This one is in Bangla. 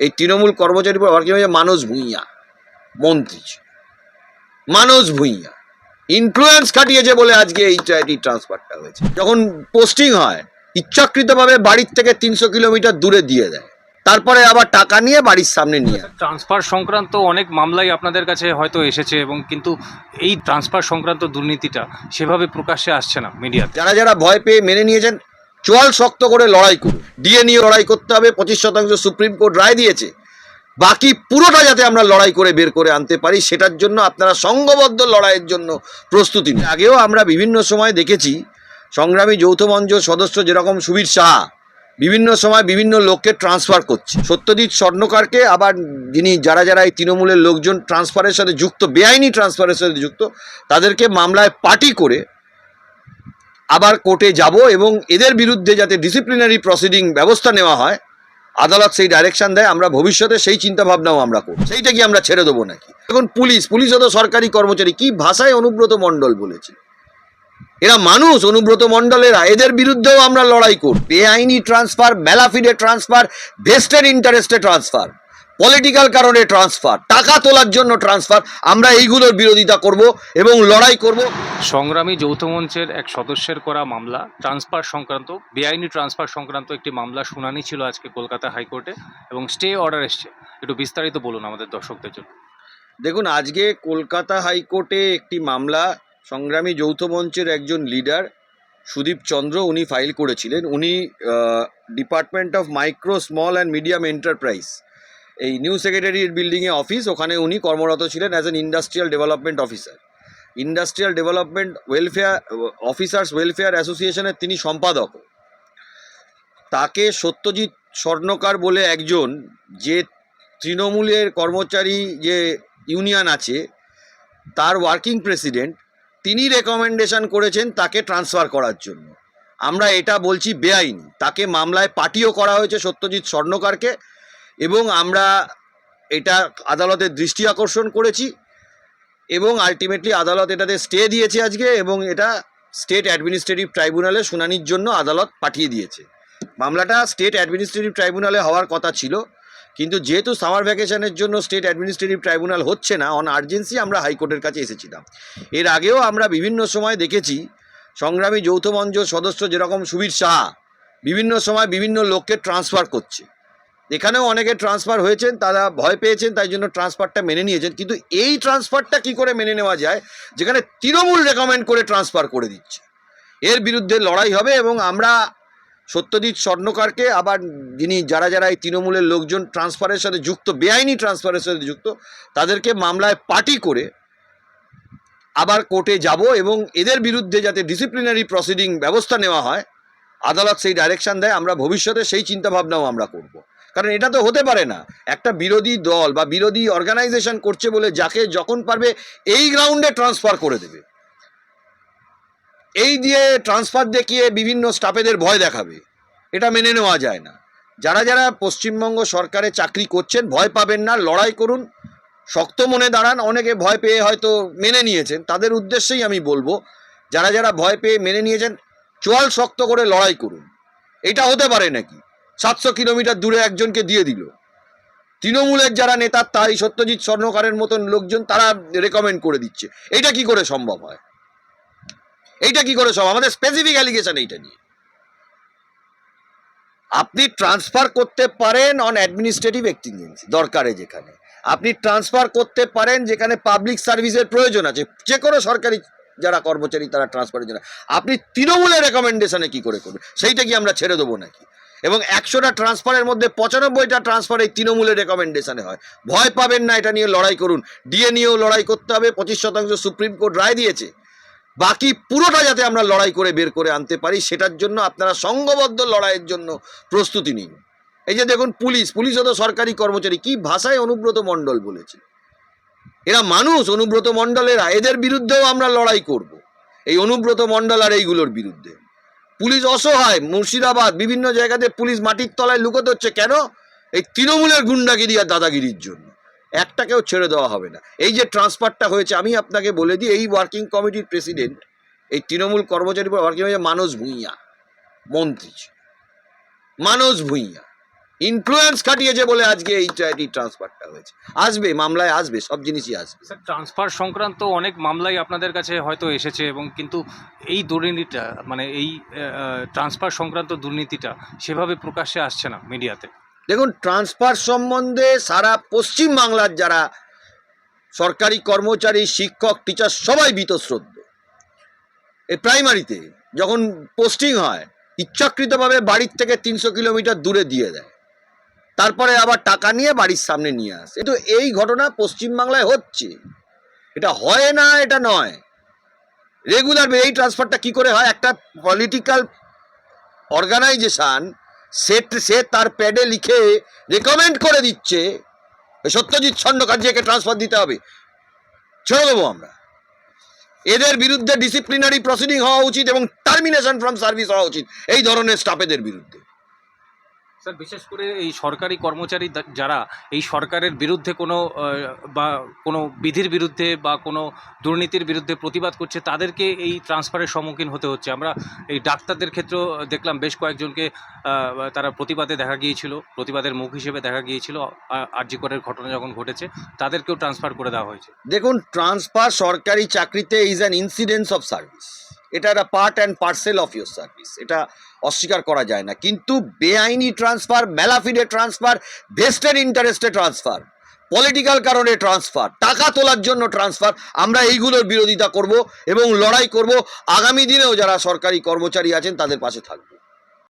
এই তৃণমূল কর্মচারী ওয়ার্কিং হয়েছে মানস ভূঁইয়া মন্ত্রী মানস ভূঁইয়া ইনফ্লুয়েন্স খাটিয়েছে বলে আজকে এই এই ট্রান্সফারটা হয়েছে। যখন পোস্টিং হয় ইচ্ছাকৃতভাবে বাড়ির থেকে তিনশো কিলোমিটার দূরে দিয়ে দেয়। তারপরে আবার টাকা নিয়ে বাড়ির সামনে নিয়ে ট্রান্সফার সংক্রান্ত অনেক মামলাই আপনাদের কাছে হয়তো এসেছে এবং কিন্তু এই ট্রান্সফার সংক্রান্ত দুর্নীতিটা সেভাবে প্রকাশ্যে আসছে না মিডিয়াতে যারা যারা ভয় পেয়ে মেনে নিয়েছেন চোয়াল শক্ত করে লড়াই করুন। ডিএ নিয়ে লড়াই করতে হবে, পঁচিশ শতাংশ সুপ্রিম কোর্ট রায় দিয়েছে। বাকি পুরোটা যাতে আমরা লড়াই করে বের করে আনতে পারি, সেটার জন্য আপনারা সংঘবদ্ধ লড়াইয়ের জন্য প্রস্তুতি নিন। আগেও আমরা বিভিন্ন সময় দেখেছি, সংগ্রামী যৌথ মঞ্চ সদস্য যেরকম সুবীর শাহ বিভিন্ন সময় বিভিন্ন লোককে ট্রান্সফার করছে। সত্যজিৎ স্বর্ণকারকে আবার যিনি যারা যারা এই তৃণমূলের লোকজন ট্রান্সফারের সাথে যুক্ত, বেআইনি ট্রান্সফারের সাথে যুক্ত, তাদেরকে মামলায় পার্টি করে আবার কোর্টে যাব এবং এদের বিরুদ্ধে যাতে ডিসিপ্লিনারি প্রসিডিং ব্যবস্থা নেওয়া হয়, আদালত সেই ডাইরেকশন দেয়, আমরা ভবিষ্যতে সেই চিন্তা ভাবনাও আমরা করব। সেইটা কি আমরা ছেড়ে দেবো নাকি? এখন পুলিশ, পুলিশও তো সরকারি কর্মচারী, কি ভাষায় অনুব্রত মণ্ডল বলেছে? এরা মানুষ, অনুব্রত মণ্ডলেরা, এদের বিরুদ্ধেও আমরা লড়াই করব। বেআইনি transfer mala fide transfer vested ইন্টারেস্টে ট্রান্সফার পলিটিক্যাল কারণে ট্রান্সফার টাকা তোলার জন্য ট্রান্সফার আমরা এইগুলোর বিরোধিতা করব এবং লড়াই করব। সংগ্রামী যৌথ মঞ্চের এক সদস্যের করা মামলা ট্রান্সফার সংক্রান্ত বেআইনি ট্রান্সফার সংক্রান্ত একটি মামলা শুনানি ছিল আজকে কলকাতা হাইকোর্টে এবং স্টে অর্ডার এসছে। একটু বিস্তারিত বলুন আমাদের দর্শকদের জন্য। দেখুন আজকে কলকাতা হাইকোর্টে একটি মামলা সংগ্রামী যৌথ মঞ্চের একজন লিডার সুদীপ চন্দ্র উনি ফাইল করেছিলেন। উনি department of micro small and medium enterprise এই নিউ সেক্রেটারির বিল্ডিংয়ে অফিস ওখানে উনি কর্মরত ছিলেন as an industrial development officer industrial development welfare officers welfare অ্যাসোসিয়েশনের তিনি সম্পাদক। তাকে সত্যজিৎ স্বর্ণকার বলে একজন, যে তৃণমূলের কর্মচারী যে ইউনিয়ন আছে, তার ওয়ার্কিং প্রেসিডেন্ট তিনি রেকমেন্ডেশন করেছেন তাকে ট্রান্সফার করার জন্য। আমরা এটা বলছি বেআইনি। তাকে মামলায় পার্টিও করা হয়েছে সত্যজিৎ স্বর্ণকারকে। এবং আমরা এটা আদালতের দৃষ্টি আকর্ষণ করেছি এবং আলটিমেটলি আদালত এটাতে স্টে দিয়েছে আজকে এবং এটা স্টেট অ্যাডমিনিস্ট্রেটিভ ট্রাইব্যুনালে শুনানির জন্য আদালত পাঠিয়ে দিয়েছে। মামলাটা স্টেট অ্যাডমিনিস্ট্রেটিভ ট্রাইব্যুনালে হওয়ার কথা ছিল, কিন্তু যেহেতু সামার ভ্যাকেশনের জন্য স্টেট অ্যাডমিনিস্ট্রেটিভ ট্রাইব্যুনাল হচ্ছে না অন আর্জেন্সি আমরা হাইকোর্টের কাছে এসেছিলাম। এর আগেও আমরা বিভিন্ন সময় দেখেছি, সংগ্রামী যৌথ মঞ্চ সদস্য যেরকম সুবীর শাহ বিভিন্ন সময় বিভিন্ন লোককে ট্রান্সফার করছে। এখানেও অনেকে ট্রান্সফার হয়েছেন, তারা ভয় পেয়েছেন, তাই জন্য ট্রান্সফারটা মেনে নিয়েছেন। কিন্তু এই ট্রান্সফারটা কি করে মেনে নেওয়া যায়? যেখানে তৃণমূল রেকমেন্ড করে ট্রান্সফার করে দিচ্ছে। এর বিরুদ্ধে লড়াই হবে এবং আমরা সত্যজিৎ স্বর্ণকারকে, আবার যিনি যারা যারা এই তৃণমূলের লোকজন ট্রান্সফারের সাথে যুক্ত, বেআইনি ট্রান্সফারের সাথে যুক্ত, তাদেরকে মামলায় পার্টি করে আবার কোর্টে যাব এবং এদের বিরুদ্ধে যাতে ডিসিপ্লিনারি প্রসিডিং ব্যবস্থা নেওয়া হয়, আদালত সেই ডাইরেকশান দেয়, আমরা ভবিষ্যতে সেই চিন্তাভাবনাও আমরা করব। কারণ এটা তো হতে পারে না। একটা বিরোধী দল বা বিরোধী অর্গানাইজেশন করছে বলে যাকে যখন পারবে এই গ্রাউন্ডে ট্রান্সফার করে দেবে। এই দিয়ে ট্রান্সফার দেখিয়ে বিভিন্ন স্টাফেদের ভয় দেখাবে। এটা মেনে নেওয়া যায় না। যারা যারা পশ্চিমবঙ্গ সরকারে চাকরি করছেন, ভয় পাবেন না, লড়াই করুন, শক্ত মনে দাঁড়ান, অনেকে ভয় পেয়ে হয়তো মেনে নিয়েছেন। তাদের উদ্দেশ্যেই আমি বলব, যারা যারা ভয় পেয়ে মেনে নিয়েছেন, চোয়াল শক্ত করে লড়াই করুন। এটা হতে পারে নাকি? সাতশো কিলোমিটার দূরে একজনকে দিয়ে দিল। তৃণমূলের যারা নেতা, তাই সত্যজিৎ স্বর্ণকারের মতন লোকজন তারা রেকমেন্ড করে দিচ্ছে। এটা কি করে সম্ভব হয়? এইটা কি করে সম্ভব? আমাদের স্পেসিফিক অ্যালিগেশন এইটা নিয়ে। আপনি ট্রান্সফার করতে পারেন অন অ্যাডমিনিস্ট্রেটিভ এক্সিজেন্সি দরকারে যেখানে। আপনি ট্রান্সফার করতে পারেন যেখানে পাবলিক সার্ভিসের প্রয়োজন আছে। যে কোনো সরকারি যারা কর্মচারী, তারা ট্রান্সফারের জন্য। আপনি তৃণমূলের রেকমেন্ডেশনে কি করে করবেন? সেইটা কি আমরা ছেড়ে দেবো নাকি? এবং একশোটা ট্রান্সফারের মধ্যে পঁচানব্বইটা ট্রান্সফার এই তৃণমূলের রেকমেন্ডেশনে হয়। ভয় পাবেন না, এটা নিয়ে লড়াই করুন। ডিএ নিয়েও লড়াই করতে হবে, পঁচিশ শতাংশ সুপ্রিম কোর্ট রায় দিয়েছে। বাকি পুরোটা যাতে আমরা লড়াই করে বের করে আনতে পারি, সেটার জন্য আপনারা সংঘবদ্ধ লড়াইয়ের জন্য প্রস্তুতি নিন। এই যে দেখুন পুলিশ, পুলিশও তো সরকারি কর্মচারী, কি ভাষায় অনুব্রত মণ্ডল বলেছে? এরা মানুষ, অনুব্রত মণ্ডলেরা, এদের বিরুদ্ধেও আমরা লড়াই করব। এই অনুব্রত মণ্ডল আর এইগুলোর বিরুদ্ধে। পুলিশ অসহায়, মুর্শিদাবাদ, বিভিন্ন জায়গাতে পুলিশ মাটির তলায় লুকোতে হচ্ছে। কেন? এই তৃণমূলের গুন্ডাগিরি আর দাদাগিরির জন্য। একটাকেও ছেড়ে দেওয়া হবে না। এই যে ট্রান্সফারটা হয়েছে, আমি আপনাকে বলে দিই, এই ওয়ার্কিং কমিটির প্রেসিডেন্ট এই তৃণমূল কর্মচারী ওয়ার্কিং হয়েছে মানস ভূঁইয়া, মন্ত্রী মানস ভূঁইয়া। ইনফ্লুয়েন্স খাটিয়েছে বলে আজকে এই এই ট্রান্সফারটা হয়েছে। আসবে মামলায় আসবে সব জিনিসই আসবে। স্যার ট্রান্সফার সংক্রান্ত অনেক মামলাই আপনাদের কাছে হয়তো এসেছে এবং কিন্তু এই দুর্নীতিটা মানে এই ট্রান্সফার সংক্রান্ত দুর্নীতিটা সেভাবে প্রকাশ্যে আসছে না মিডিয়াতে। দেখুন ট্রান্সফার সম্বন্ধে সারা পশ্চিম বাংলার যারা সরকারি কর্মচারী শিক্ষক টিচার সবাই বীতশ্রদ্ধ। এই প্রাইমারিতে যখন পোস্টিং হয় ইচ্ছাকৃতভাবে বাড়ির থেকে তিনশো কিলোমিটার দূরে দিয়ে দেয়। তারপরে আবার টাকা নিয়ে বাড়ির সামনে নিয়ে আসে। কিন্তু এই ঘটনা পশ্চিমবাংলায় হচ্ছে। এটা হয় না, এটা নয়। রেগুলার এই ট্রান্সফারটা কি করে হয়? একটা পলিটিক্যাল অর্গানাইজেশান সে সে তার প্যাডে লিখে রেকমেন্ড করে দিচ্ছে, সত্যজিৎ ছন্ডকার্যকে ট্রান্সফার দিতে হবে। ছেড়ে দেবো আমরা। এদের বিরুদ্ধে ডিসিপ্লিনারি প্রসিডিং হওয়া উচিত এবং টার্মিনেশন ফ্রম সার্ভিস হওয়া উচিত। এই ধরনের স্টাফেদের বিরুদ্ধে। স্যার, বিশেষ করে এই সরকারি কর্মচারী যারা এই সরকারের বিরুদ্ধে কোনো বা কোনো বিধির বিরুদ্ধে বা কোনো দুর্নীতির বিরুদ্ধে প্রতিবাদ করছে, তাদেরকে এই ট্রান্সফারের সম্মুখীন হতে হচ্ছে। আমরা এই ডাক্তারদের ক্ষেত্রেও দেখলাম বেশ কয়েকজনকে তারা প্রতিবাদে দেখা গিয়েছিল, প্রতিবাদের মুখ হিসেবে দেখা গিয়েছিল আর্যিকরের ঘটনা যখন ঘটেছে, তাদেরকেও ট্রান্সফার করে দেওয়া হয়েছে। দেখুন, ট্রান্সফার সরকারি চাকরিতে is an incidence of service এটা একটা part and parcel of your service এটা অস্বীকার করা যায় না। কিন্তু বেআইনি transfer mala fide transfer vested ইন্টারেস্টে ট্রান্সফার পলিটিক্যাল কারণে ট্রান্সফার টাকা তোলার জন্য ট্রান্সফার আমরা এইগুলোর বিরোধিতা করব এবং লড়াই করব। আগামী দিনেও যারা সরকারি কর্মচারী আছেন তাদের পাশে থাকব।